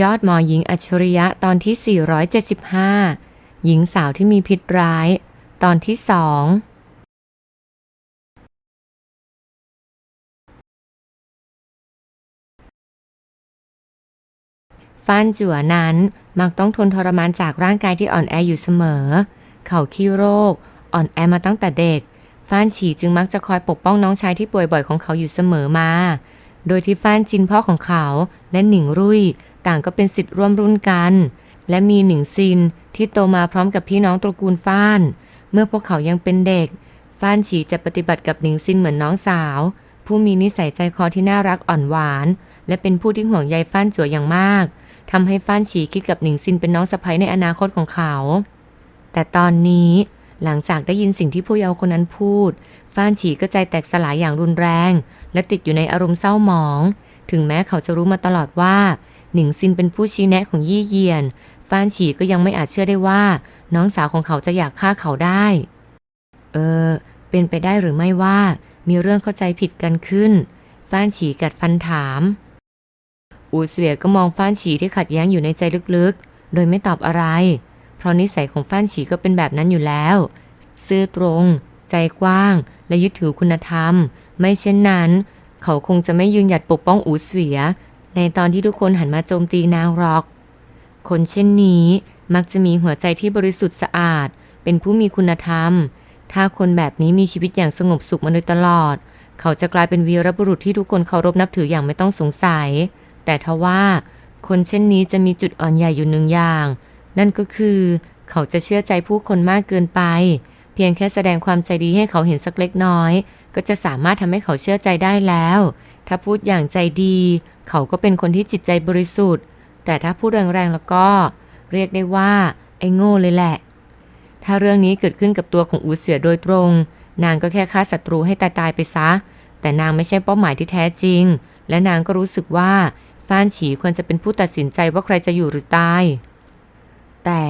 ยอดหมอหญิงอัจฉริยะตอนที่ 475 หญิงสาวที่มีพิษร้าย ตอนที่สองฟ้านจั่วนั้นมักต้องทนทรมานจากร่างกายที่อ่อนแออยู่เสมอ เขาขี้โรค อ่อนแอมาตั้งแต่เด็ก ฟ้านฉีจึงมักจะคอยปกป้องน้องชายที่ป่วยบ่อยของเขาอยู่เสมอมา โดยที่ฟ้านจินพ่อของเขาและหนิงรุ่ย ต่างก็เป็นสิทธิ์ร่วมรุ่นกัน และมีหนิงซินที่โตมาพร้อมกับพี่น้องตระกูลฟ้าน เมื่อพวกเขายังเป็นเด็ก ฟ้านฉีจะปฏิบัติกับหนิงซินเหมือนน้องสาว ผู้มีนิสัยใจคอที่น่ารักอ่อนหวาน และเป็นผู้ที่ห่วงใยฟ้านจั่วอย่างมากทำให้ฟ้านฉีคิดกับหนิงซินเป็นน้องสะใภ้ในอนาคตของเขา แต่ตอนนี้หลังจากได้ยินสิ่งที่ผู้เยาว์คนนั้นพูด ฟ้านฉีก็ใจแตกสลายอย่างรุนแรง และติดอยู่ในอารมณ์เศร้าหมอง ถึงแม้เขาจะรู้มาตลอดว่า หนิงซินเป็นผู้ชี้แนะของยี่เยียนฟ้านฉีก็ยังไม่อาจเชื่อได้ว่า น้องสาวของเขาจะอยากฆ่าเขาได้ เออ เป็นไปได้หรือไม่ว่า มีเรื่องเข้าใจผิดกันขึ้นฟ้านฉีกัดฟันถาม อูเสวียก็มองฟ้านฉีที่ขัดแย้งอยู่ในใจลึกๆ โดยไม่ตอบอะไร เพราะนิสัยของฟ้านฉีก็เป็นแบบนั้นอยู่แล้ว ซื่อตรง ใจกว้าง และยึดถือคุณธรรม ไม่เช่นนั้น เขาคงจะไม่ยืนหยัดปกป้องอูเสวีย ในตอนที่ทุกคนหันมาโจมตีนางหรอก คนเช่นนี้มักจะมีหัวใจที่บริสุทธิ์สะอาด เป็นผู้มีคุณธรรม ถ้าคนแบบนี้มีชีวิตอย่างสงบสุขมาโดยตลอด เขาจะกลายเป็นวีรบุรุษที่ทุกคนเคารพนับถืออย่างไม่ต้องสงสัย แต่ทว่า คนเช่นนี้จะมีจุดอ่อนใหญ่อยู่หนึ่งอย่าง นั่นก็คือ เขาจะเชื่อใจผู้คนมากเกินไป เพียงแค่แสดงความใจดีให้เขาเห็นสักเล็กน้อย ก็จะสามารถทำให้เขาเชื่อใจได้แล้ว ถ้าพูดอย่างใจดี เขาก็เป็นคนที่จิตใจบริสุทธิ์ แต่ถ้าพูดแรงๆแล้วก็ เรียกได้ว่า ไอ้โง่เลยแหละ ถ้าเรื่องนี้เกิดขึ้นกับตัวของอูเสือโดยตรง นางก็แค่ฆ่าศัตรูให้ตายๆไปซะ แต่นางไม่ใช่เป้าหมายที่แท้จริง และนางก็รู้สึกว่าฟ้านฉีควรจะเป็นผู้ตัดสินใจว่าใครจะอยู่หรือตาย แต่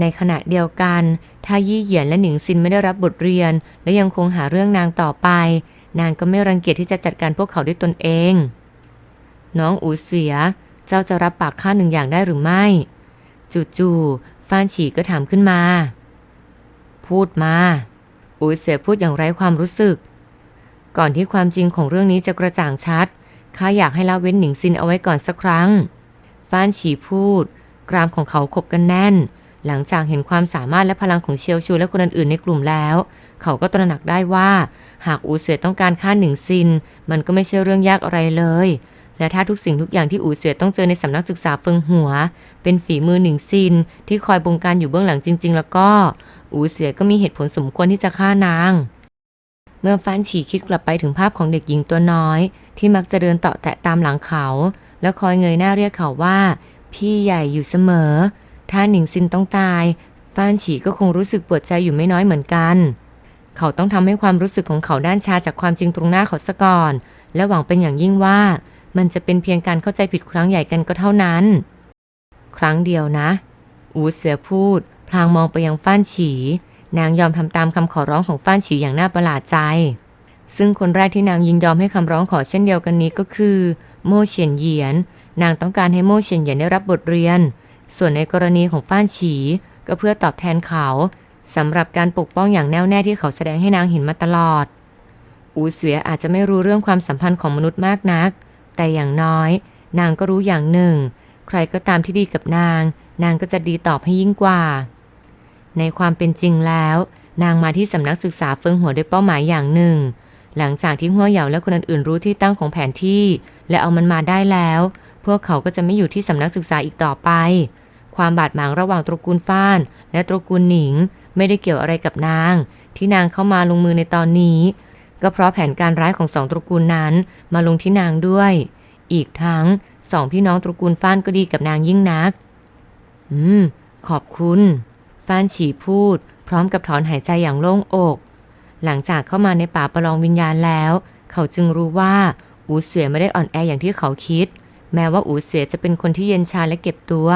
ในขณะเดียวกัน ถ้ายี่เหยียนและหนิงซินไม่ได้รับบทเรียน และยังคงหาเรื่องนางต่อไป นางก็ไม่รังเกียจที่จะจัดการพวกเขาด้วยตนเอง น้องอูเสีย เจ้าจะรับปากข้าหนึ่งอย่างได้หรือไม่ จู่ๆฟานฉีก็ถามขึ้นมา พูดมา อูเสียพูดอย่างไร้ความรู้สึก ก่อนที่ความจริงของเรื่องนี้จะกระจ่างชัดข้าอยากให้ละเว้นหนิงซินเอาไว้ก่อนสักครั้ง ฟานฉีพูด กรามของเขาขบกันแน่น หลังจากเห็นความสามารถและพลังของเชียวชูและคนอื่นๆในกลุ่มแล้ว เขาก็ตระหนักได้ว่า หากอูเสือต้องการฆ่าหนิงซิน มันก็ไม่ใช่เรื่องยากอะไรเลย และถ้าทุกสิ่งทุกอย่างที่อูเสือต้องเจอในสำนักศึกษาเฟิงหัว เป็นฝีมือหนิงซิน ที่คอยบงการอยู่เบื้องหลังจริง ๆ แล้วก็ อูเสือก็มีเหตุผลสมควรที่จะฆ่านาง เมื่อฟ้านฉีคิดกลับไปถึงภาพของเด็กหญิงตัวน้อย ที่มักจะเดินเตาะแตะตามหลังเขา แล้วคอยเงยหน้าเรียกเขาว่า พี่ใหญ่อยู่เสมอ ถ้าหนิงซินต้องตายฟ้านฉีก็คงรู้สึกปวดใจอยู่ไม่น้อยเหมือนกัน เขาต้องทำให้ความรู้สึกของเขาด้านชาจากความจริงตรงหน้าเขาซะก่อน และหวังเป็นอย่างยิ่งว่า มันจะเป็นเพียงการเข้าใจผิดครั้งใหญ่กันก็เท่านั้น ครั้งเดียวนะ อูเสือพูด พลางมองไปยังฟ้านฉี นางยอมทำตามคำขอร้องของฟ้านฉีอย่างน่าประหลาดใจ ซึ่งคนแรกที่นางยินยอมให้คำร้องขอเช่นเดียวกันนี้ก็คือ โม่เฉียนเหยียน นางต้องการให้โม่เฉียนเหยียนได้รับบทเรียน ส่วนในกรณีของฟ้านฉี ก็เพื่อตอบแทนเขาสำหรับการปกป้องอย่างแน่วแน่ที่เขาแสดงให้นางเห็นมาตลอด อูเสวียอาจจะไม่รู้เรื่องความสัมพันธ์ของมนุษย์มากนัก แต่อย่างน้อย นางก็รู้อย่างหนึ่ง ใครก็ตามที่ดีกับนาง นางก็จะดีตอบให้ยิ่งกว่า ในความเป็นจริงแล้ว นางมาที่สำนักศึกษาเฟิงหัวด้วยเป้าหมายอย่างหนึ่ง หลังจากที่หัวเหยาและคนอื่นๆรู้ที่ตั้งของแผนที่ และเอามันมาได้แล้ว พวกเขาก็จะไม่อยู่ที่สำนักศึกษาอีกต่อไป ความบาดหมางระหว่างตระกูลฟ้าน และตระกูลหนิง ไม่ได้เกี่ยวอะไรกับนาง ที่นางเข้ามาลงมือในตอนนี้ ก็เพราะแผนการร้ายของสองตระกูลนั้นมาลงที่นางด้วย อีกทั้งสองพี่น้องตระกูลฟ้านก็ดีกับนางยิ่งนัก อืม ขอบคุณ ฟ้านฉีพูด พร้อมกับถอนหายใจอย่างโล่งอก หลังจากเข้ามาในป่าประลองวิญญาณแล้ว เขาจึงรู้ว่าอูเสวียไม่ได้อ่อนแออย่างที่เขาคิด แม้ว่าอูเสียจะเป็นคนที่เย็นชาและเก็บตัว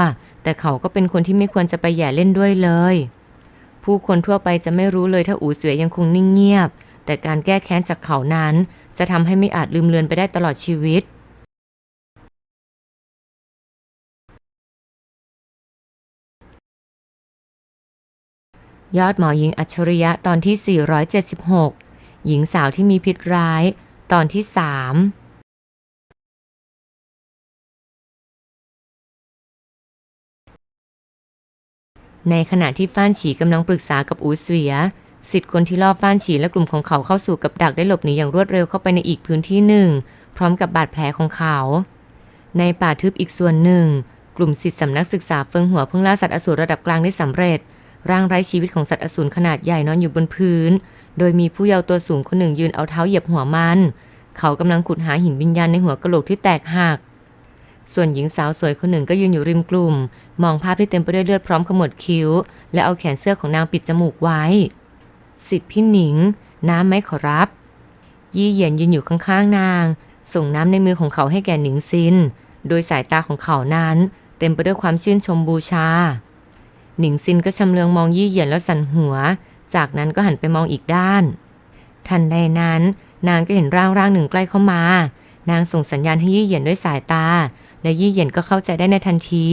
แต่เขาก็เป็นคนที่ไม่ควรจะไปแย่เล่นด้วยเลย ผู้คนทั่วไปจะไม่รู้เลยถ้าอูเสือยังคงนิ่งเงียบ แต่การแก้แค้นจากเขานั้น จะทำให้ไม่อาจลืมเลือนไปได้ตลอดชีวิตยอดหมอหญิงอัจฉริยะตอนที่ 476 หญิงสาวที่มีพิษร้าย ตอนที่ 3 ในขณะที่ฟ้านฉีกำลังปรึกษากับอูเสวียสิทธิ์คนที่ล่อฟ้านฉีและกลุ่มของเขาเข้าสู่กับดักได้หลบหนีอย่างรวดเร็วเข้าไปในอีกพื้นที่หนึ่ง พร้อมกับบาดแผลของเขา ในป่าทึบอีกส่วนหนึ่ง กลุ่มสิทธิสำนักศึกษาเฟิงหัวเพิ่งล่าสัตว์อสูรระดับกลางได้สำเร็จ ร่างไร้ชีวิตของสัตว์อสูรขนาดใหญ่นอนอยู่บนพื้น โดยมีผู้เยาว์ตัวสูงคนหนึ่งยืนเอาเท้าเหยียบหัวมัน เขากำลังขุดหาหินวิญญาณในหัวกะโหลกที่แตกหัก ส่วนหญิงสาวสวยคนหนึ่งก็ยืนอยู่ริมกลุ่ม มองภาพที่เต็มไปด้วยเลือดพร้อมขมวดคิ้ว และเอาแขนเสื้อของนางปิดจมูกไว้ สิทธิพี่หนิง น้ำไหมขอรับ ยี่เหยียนยืนอยู่ข้างๆนาง ส่งน้ำในมือของเขาให้แก่หนิงซิน โดยสายตาของเขานั้น เต็มไปด้วยความชื่นชมบูชา หนิงซินก็ชำเลืองมองยี่เหยียนแล้วสั่นหัว จากนั้นก็หันไปมองอีกด้าน ทันใดนั้น นางก็เห็นร่างร่างหนึ่งใกล้เข้ามา นางส่งสัญญาณให้ยี่เหยียนด้วยสายตา และยี่เหยียนก็เข้าใจได้ในทันที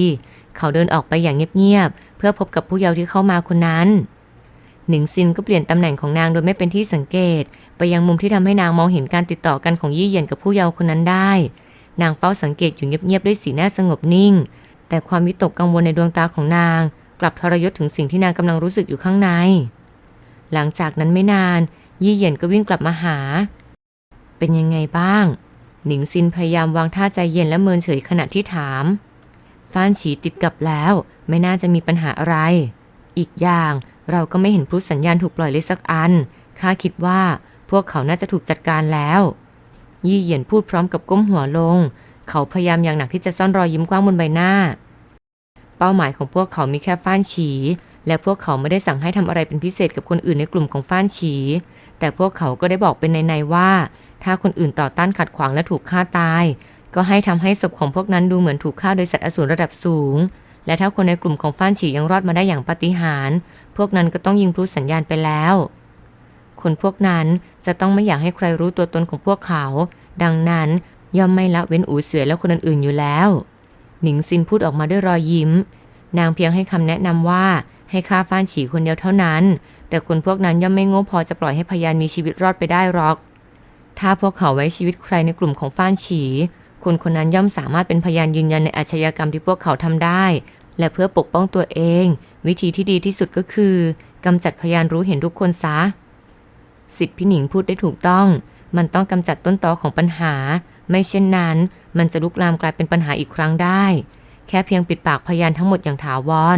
เขาเดินออกไปอย่างเงียบๆ เพื่อพบกับผู้เยาว์ที่เข้ามาคนนั้น หนิงซินก็เปลี่ยนตำแหน่งของนางโดยไม่เป็นที่สังเกต ไปยังมุมที่ทำให้นางมองเห็นการติดต่อกันของยี่เหยียนกับผู้เยาว์คนนั้นได้ นางเฝ้าสังเกตอยู่เงียบๆด้วยสีหน้าสงบนิ่ง แต่ความวิตกกังวลในดวงตาของนาง กลับทรยศถึงสิ่งที่นางกำลังรู้สึกอยู่ข้างใน หลังจากนั้นไม่นาน ยี่เหยียนก็วิ่งกลับมาหา เป็นยังไงบ้าง หนิงซินพยายามวางท่าใจเย็นและเมินเฉยขณะที่ถามฟ้านฉีติดกับแล้ว ไม่น่าจะมีปัญหาอะไร อีกอย่างเราก็ไม่เห็นพลุสัญญาณถูกปล่อยเลยสักอันข้าคิดว่าพวกเขาน่าจะถูกจัดการแล้ว ยี่เหยียนพูดพร้อมกับก้มหัวลง เขาพยายามอย่างหนักที่จะซ่อนรอยยิ้มกว้างบนใบหน้า เป้าหมายของพวกเขามีแค่ฟ้านฉี และพวกเขาไม่ได้สั่งให้ทำอะไรเป็นพิเศษกับคนอื่นในกลุ่มของฟ้านฉี แต่พวกเขาก็ได้บอกเป็นในๆว่า ถ้าคนอื่นต่อต้านขัดขวางและถูกฆ่าตาย ก็ให้ทำให้ศพของพวกนั้นดูเหมือนถูกฆ่าโดยสัตว์อสูรระดับสูง และถ้าคนในกลุ่มของฟ้านฉียังรอดมาได้อย่างปาฏิหาริย์พวกนั้นก็ต้องยิงพลุสัญญาณไปแล้ว คนพวกนั้นจะต้องไม่อยากให้ใครรู้ตัวตนของพวกเขา ดังนั้นย่อมไม่ละเว้นอูเสวยและคนอื่นๆอยู่แล้ว หนิงซินพูดออกมาด้วยรอยยิ้ม นางเพียงให้คำแนะนำว่าให้ฆ่าฟ้านฉีคนเดียวเท่านั้น แต่คนพวกนั้นย่อมไม่โง่พอจะปล่อยให้พยานมีชีวิตรอดไปได้หรอก ถ้าพวกเขาไว้ชีวิตใครในกลุ่มของฟ้านฉี คนคนนั้นย่อมสามารถเป็นพยานยืนยันในอาชญากรรมที่พวกเขาทำได้ และเพื่อปกป้องตัวเอง วิธีที่ดีที่สุดก็คือกำจัดพยานรู้เห็นทุกคนซะสิทธิพี่หนิงพูดได้ถูกต้อง มันต้องกำจัดต้นตอของปัญหา ไม่เช่นนั้น มันจะลุกลามกลายเป็นปัญหาอีกครั้งได้ แค่เพียงปิดปากพยานทั้งหมดอย่างถาวร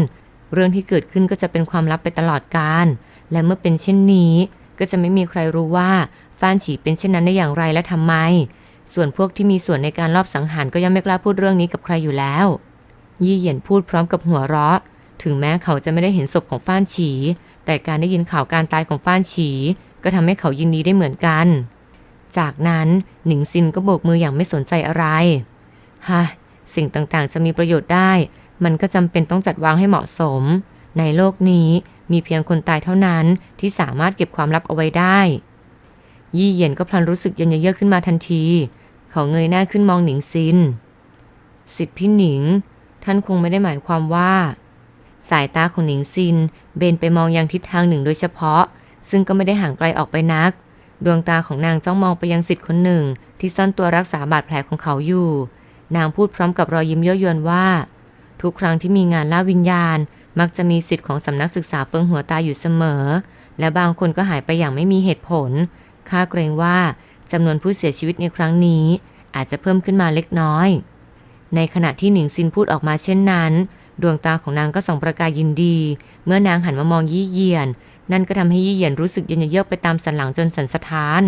เรื่องที่เกิดขึ้นก็จะเป็นความลับไปตลอดกาลและเมื่อเป็นเช่นนี้ ก็จะไม่มีใครรู้ว่า ฟ้านฉีเป็นเช่นนั้นได้อย่างไรและทำไม ส่วนพวกที่มีส่วนในการลอบสังหารก็ย่อมไม่กล้าพูดเรื่องนี้กับใครอยู่แล้ว ยี่เหยียนพูดพร้อมกับหัวเราะ ถึงแม้เขาจะไม่ได้เห็นศพของฟ้านฉี แต่การได้ยินข่าวการตายของฟ้านฉี ก็ทำให้เขายินดีได้เหมือนกัน จากนั้นหนิงซินก็โบกมืออย่างไม่สนใจอะไรฮะสิ่งต่างๆ จะมีประโยชน์ได้ มันก็จำเป็นต้องจัดวางให้เหมาะสม ในโลกนี้มีเพียงคนตายเท่านั้นที่สามารถเก็บความลับเอาไว้ได้ ยี่เหยียนก็พลันรู้สึกเย็นเยือกขึ้นมาทันที เขาเงยหน้าขึ้นมองหนิงซิน สิทธิพี่หนิง ท่านคงไม่ได้หมายความว่า สายตาของหนิงซิน เบนไปมองยังทิศทางหนึ่งโดยเฉพาะ ซึ่งก็ไม่ได้ห่างไกลออกไปนัก ดวงตาของนางจ้องมองไปยังสิทธิ์คนหนึ่ง ที่ซ่อนตัวรักษาบาดแผลของเขาอยู่ นางพูดพร้อมกับรอยยิ้มเย้อยวนว่า ทุกครั้งที่มีงานล่าวิญญาณ มักจะมีสิทธิ์ของสำนักศึกษาเฟิงหัวตาอยู่เสมอ และบางคนก็หายไปอย่างไม่มีเหตุผล ข้าเกรงว่าจำนวนผู้เสียชีวิตในครั้งนี้ อาจจะเพิ่มขึ้นมาเล็กน้อย ในขณะที่หนิงซินพูดออกมาเช่นนั้น ดวงตาของนางก็ส่องประกายยินดี เมื่อนางหันมามองยี่เยียน นั่นก็ทำให้ยี่เยียนรู้สึกเย็นเยือกไปตามสันหลังจนสันสะท้าน